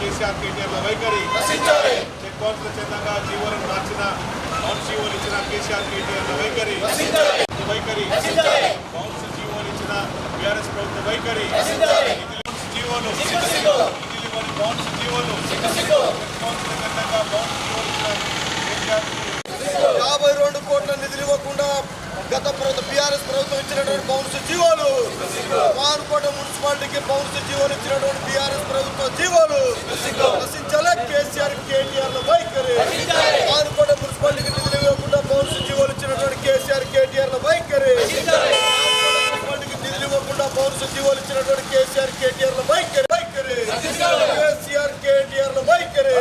కేసీఆర్ కేటీఆర్ల వైఖరి. చెక్ బౌన్స్లో చందంగా జీవనం మార్చిన బౌన్స్ జీవోలు ఇచ్చిన కేసీఆర్ కేటీఆర్ల వైఖరి. వైఖరి. బౌన్స్ జీవోలు ఇచ్చిన బీఆర్ఎస్ ప్రభుత్వ వైఖరి. జీవోలు. బౌన్స్ జీవోలు చెక్ బౌన్స్లో చందంగా బౌన్స్ జీవోలు ఇచ్చిన కేసీఆర్ యాభై రెండు కోట్ల నిధులు ఇవ్వకుండా గత ప్రభుత్వం బీఆర్ఎస్ ప్రభుత్వం ఇచ్చినటువంటి బౌన్స్ జీవోలు మానుకోట మున్సిపాలిటీకి బౌన్స్ జీవోలు ఇచ్చినటువంటి బీఆర్ఎస్ ప్రభుత్వ జీవోలు నశించాలే. కేసీఆర్ కేటీఆర్ వైఖరి. ఆనుకోట మున్సిపాలిటీకి నిధులు ఇవ్వకుండా బౌన్స్ జీవోలు ఇచ్చినటువంటి కేసీఆర్ కేటీఆర్ వైఖరి. మున్సిపాలిటీకి నిధులు ఇవ్వకుండా బౌన్స్ జీవోలు ఇచ్చినటువంటి కేసీఆర్ కేటీఆర్ వైఖరి. వైఖరి. కేసీఆర్ కేటీఆర్ వైఖరి.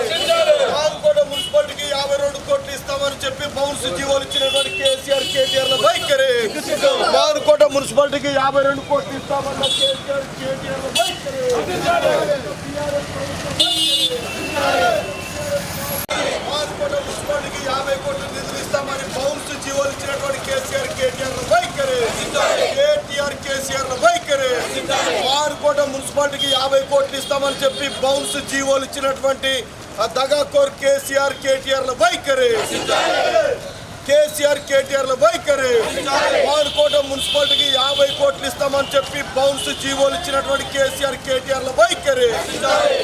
ఆనుకోట మున్సిపాలిటీకి యాభై రెండు కోట్లు ఇస్తామని చెప్పి బౌన్స్ జీవోలు ఇచ్చినటువంటి మున్సిపాలిటీకి యాభై రెండు కోట్లు ఇస్తామన్న కేసీఆర్ కేటీఆర్ వైఖరి మానుకోట మున్సిపాలిటీకి యాభై కోట్లు నిధులు ఇస్తామని బౌన్స్ జీవోలు ఇచ్చినటువంటి కేసీఆర్ కేటీఆర్ వైఖరి. కేటీఆర్ కేసీఆర్ వైఖరి. మానుకోట మున్సిపాలిటీకి యాభై కోట్లు ఇస్తామని చెప్పి బౌన్స్ జీవోలు ఇచ్చినటువంటి ఆ దగాకోర్ కేసీఆర్ కేటీఆర్ వైఖరి. కేసీఆర్ కేటీఆర్ వైఖరి. మానుకోట మున్సిపాలిటీకి యాభై కోట్లు ఇస్తామని చెప్పి బౌన్స్ జీవోలు ఇచ్చినటువంటి కేసీఆర్ కేటీఆర్ వైఖరి.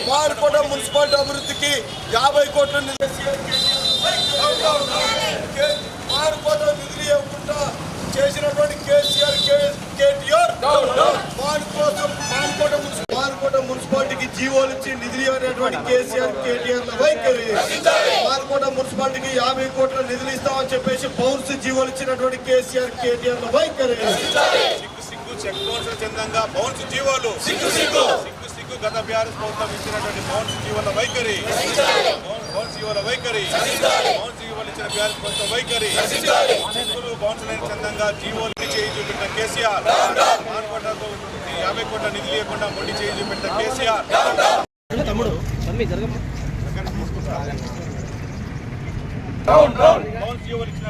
మానుకోట మున్సిపాలిటీ అభివృద్ధికి యాభై కోట్ల మానుకోట నిధులు ఇవ్వకుండా చేసినటువంటి కేసీఆర్ కేటీఆర్ వారి కోసం మానుకోట మున్సిపాలిటీకి జీవోలు ఇచ్చి నిధులు ఇవ్వనటువంటి కేసీఆర్ కేటీఆర్ వైఖరి. మానుకోట మున్సిపాలిటీకి యాభై కోట్ల నిధులు ఇస్తామని చెప్పేసి బౌన్స్ జీవోలు ఇచ్చినటువంటి కేసీఆర్ కేటీఆర్ వైఖరి. సిగ్గు సిగ్గు చెక్ బౌన్స్ చందంగా బౌన్స్ జీవోలు. సిగ్గు సిగ్గు. సిగ్గు సిగ్గు గత బీఆర్ఎస్ ప్రభుత్వం ఇచ్చినటువంటి బౌన్స్ జీవోల వైఖరి. బౌన్స్- జీవోల వైఖరి. బౌన్స్ జీవోలు ఇచ్చిన బీఆర్ఎస్ ప్రభుత్వం వైఖరి. బౌన్స్ లేని చందంగా జీవోలు చేయి చూపెట్టిన కేసీఆర్. మార్కోటకు యాభై కోట్ల నిధులు ఇవ్వకుండా మొండి చేయి చూపెట్టిన కేసీఆర్. బౌన్స్ జీవోలు ఇచ్చిన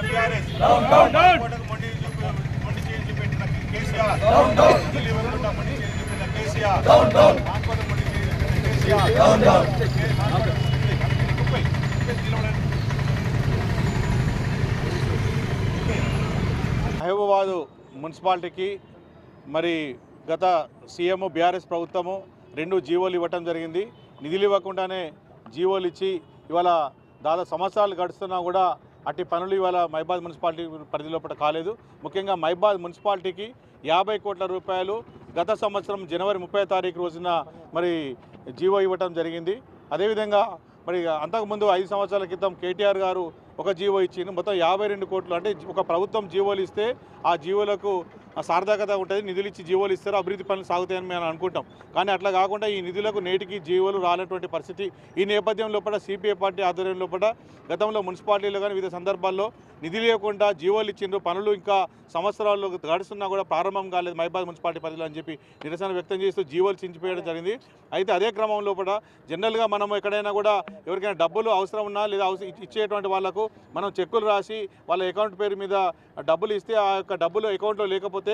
మార్కోటకు మొండి చూపి- మొండి చేయి చూపెట్టిన కేసీఆర్. నిధులు ఇవ్వకుండా మొండి చేయి చూపెట్టిన కేసీఆర్. మార్కోటకు మొండి చేయి చూపెట్టిన కేసీఆర్ ముప్పై నిలబడండి. మహబూబాదు మున్సిపాలిటీకి మరి గత సీఎం బీఆర్ఎస్ ప్రభుత్వము రెండు జీవోలు ఇవ్వటం జరిగింది. నిధులు ఇవ్వకుండానే జీవోలు ఇచ్చి ఇవాళ దాదాపు సంవత్సరాలు గడుస్తున్నా కూడా అట్టి పనులు ఇవాళ మైబాద్ మున్సిపాలిటీ పరిధి లోపల కాలేదు. ముఖ్యంగా మైబాద్ మున్సిపాలిటీకి యాభై కోట్ల రూపాయలు గత సంవత్సరం జనవరి ముప్పై తారీఖు రోజున మరి జీవో ఇవ్వటం జరిగింది. అదేవిధంగా మరి అంతకుముందు ఐదు సంవత్సరాల క్రితం కేటీఆర్ గారు ఒక జీవో ఇచ్చింది మొత్తం యాభై రెండు కోట్లు. అంటే ఒక ప్రభుత్వం జీవోలు ఇస్తే ఆ జీవోలకు సార్థకత ఉంటుంది నిధులు ఇచ్చి జీవోలు ఇస్తారు అభివృద్ధి పనులు సాగుతాయని మేము అనుకుంటాం. కానీ అట్లా కాకుండా ఈ నిధులకు నేటికి జీవోలు రానటువంటి పరిస్థితి ఈ నేపథ్యం లోపల సిపిఐ పార్టీ ఆధ్వర్యం లోపల గతంలో మున్సిపాలిటీలో కానీ వివిధ సందర్భాల్లో నిధులు లేకుండా జీవోలు ఇచ్చిండ్రు పనులు ఇంకా సంవత్సరాలు గడుస్తున్నా కూడా ప్రారంభం కాలేదు మైబాద్ మున్సిపాలిటీ పరిధిలో అని చెప్పి నిరసన వ్యక్తం చేస్తూ జీవోలు చించిపోయడం జరిగింది. అయితే అదే క్రమం లోపల జనరల్గా మనం ఎక్కడైనా కూడా ఎవరికైనా డబ్బులు అవసరం ఉన్నా లేదా అవసరం ఇచ్చేటువంటి వాళ్ళకు మనం చెక్కులు రాసి వాళ్ళ అకౌంట్ పేరు మీద డబ్బులు ఇస్తే ఆ యొక్క డబ్బులు అకౌంట్లో లేకపోతే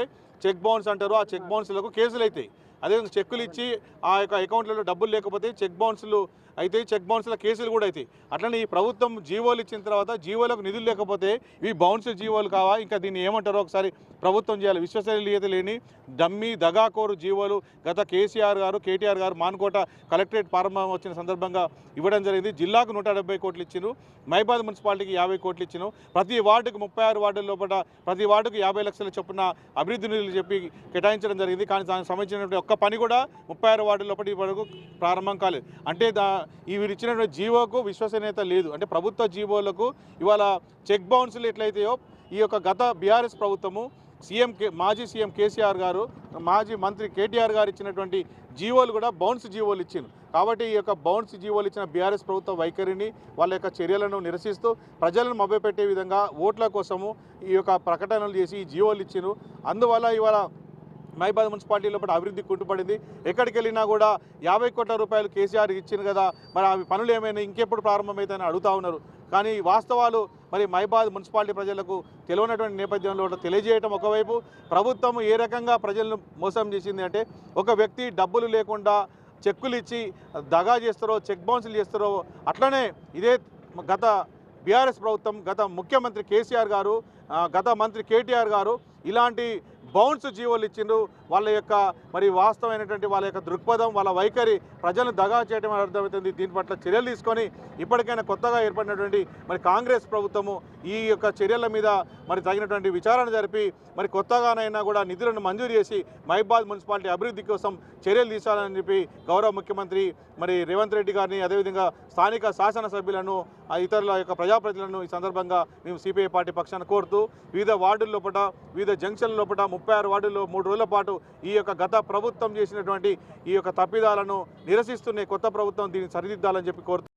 చెక్ బౌన్స్ అంటారు. ఆ చెక్ బౌన్స్లకు కేసులు అవుతాయి అదేవిధంగా చెక్కులు ఇచ్చి ఆ యొక్క అకౌంట్లలో డబ్బులు లేకపోతే చెక్ బౌన్స్లు అయితే చెక్ బౌన్స్ల కేసులు కూడా అవుతాయి అట్లనే ఈ ప్రభుత్వం జీవోలు ఇచ్చిన తర్వాత జీవోలకు నిధులు లేకపోతే ఇవి బౌన్స్ జీవోలు కావా? ఇంకా దీన్ని ఏమంటారో? ఒకసారి ప్రభుత్వం చేయాలి. విశ్వసనీయత లేని దమ్మి దగాకోరు జీవోలు గత కేసీఆర్ గారు కేటీఆర్ గారు మాన్కోట కలెక్టరేట్ ప్రారంభం వచ్చిన సందర్భంగా ఇవ్వడం జరిగింది. జిల్లాకు నూట డెబ్బై కోట్లు ఇచ్చిండ్రు. మైబాద్ మున్సిపాలిటీకి యాభై కోట్లు ఇచ్చిన ప్రతి వార్డుకు ముప్పై ఆరు వార్డుల లోపల ప్రతి వార్డుకు యాభై లక్షల చొప్పున అభివృద్ధి నిధులు చెప్పి కేటాయించడం జరిగింది. కానీ దానికి సంబంధించినటువంటి ఒక్క పని కూడా ముప్పై ఆరు వార్డుల లోపల ఈ వరకు ప్రారంభం కాలేదు. అంటే దా వీరు ఇచ్చినటువంటి జీవోకు విశ్వసనీయత లేదు. అంటే ప్రభుత్వ జీవోలకు ఇవాళ చెక్ బౌన్స్లు ఎట్లయితాయో ఈ యొక్క గత బీఆర్ఎస్ ప్రభుత్వము సీఎం కే మాజీ సీఎం కేసీఆర్ గారు మాజీ మంత్రి కేటీఆర్ గారు ఇచ్చినటువంటి జీవోలు కూడా బౌన్స్ జీవోలు ఇచ్చింది కాబట్టి ఈ యొక్క బౌన్స్ జీవోలు ఇచ్చిన బీఆర్ఎస్ ప్రభుత్వ వైఖరిని వాళ్ళ యొక్క చర్యలను నిరసిస్తూ ప్రజలను మభ్యపెట్టే విధంగా ఓట్ల కోసము ఈ యొక్క ప్రకటనలు చేసి ఈ జీవోలు ఇచ్చిను అందువల్ల ఇవాళ మైబాద్ మున్సిపాలిటీలో కూడా అభివృద్ధి కుంటుపడింది. ఎక్కడికి వెళ్ళినా కూడా యాభై కోట్ల రూపాయలు కేసీఆర్ ఇచ్చింది కదా మరి అవి పనులు ఏమైనా ఇంకెప్పుడు ప్రారంభమవుతాయని అడుగుతా ఉన్నారు. కానీ వాస్తవాలు మరి మైబాద్ మున్సిపాలిటీ ప్రజలకు తెలియనటువంటి నేపథ్యంలో తెలియజేయటం ఒకవైపు ప్రభుత్వం ఏ రకంగా ప్రజలను మోసం చేసింది అంటే ఒక వ్యక్తి డబ్బులు లేకుండా చెక్కులు ఇచ్చి దగా చేస్తారో చెక్ బౌన్సులు చేస్తారో అట్లనే ఇదే గత బీఆర్ఎస్ ప్రభుత్వం గత ముఖ్యమంత్రి కేసీఆర్ గారు గత మంత్రి కేటీఆర్ గారు ఇలాంటి బౌన్స్ జీవోలు ఇచ్చిండ్రు. వాళ్ళ యొక్క మరి వాస్తవమైనటువంటి వాళ్ళ యొక్క దృక్పథం వాళ్ళ వైఖరి ప్రజలను దగా చేయడం అర్థమవుతుంది. దీని పట్ల చర్యలు తీసుకొని ఇప్పటికైనా కొత్తగా ఏర్పడినటువంటి మరి కాంగ్రెస్ ప్రభుత్వము ఈ యొక్క చర్యల మీద మరి తగినటువంటి విచారణ జరిపి మరి కొత్తగానైనా కూడా నిధులను మంజూరు చేసి మహిబాద్ మున్సిపాలిటీ అభివృద్ధి కోసం చర్యలు తీసుకోవాలని చెప్పి గౌరవ ముఖ్యమంత్రి మరి రేవంత్ రెడ్డి గారిని అదేవిధంగా స్థానిక శాసనసభ్యులను ఇతరుల యొక్క ప్రజాప్రతినిధులను ఈ సందర్భంగా మేము సిపిఐ పార్టీ పక్షాన కోరుతూ వివిధ వార్డుల లోపల వివిధ జంక్షన్ల లోపల ముప్పై ఆరు వార్డుల్లో మూడు రోజుల పాటు ఈ యొక్క గత ప్రభుత్వం చేసినటువంటి ఈ యొక్క తప్పిదాలను నిరసిస్తున్న కొత్త ప్రభుత్వం దీన్ని సరిదిద్దాలని చెప్పి కోరుతూ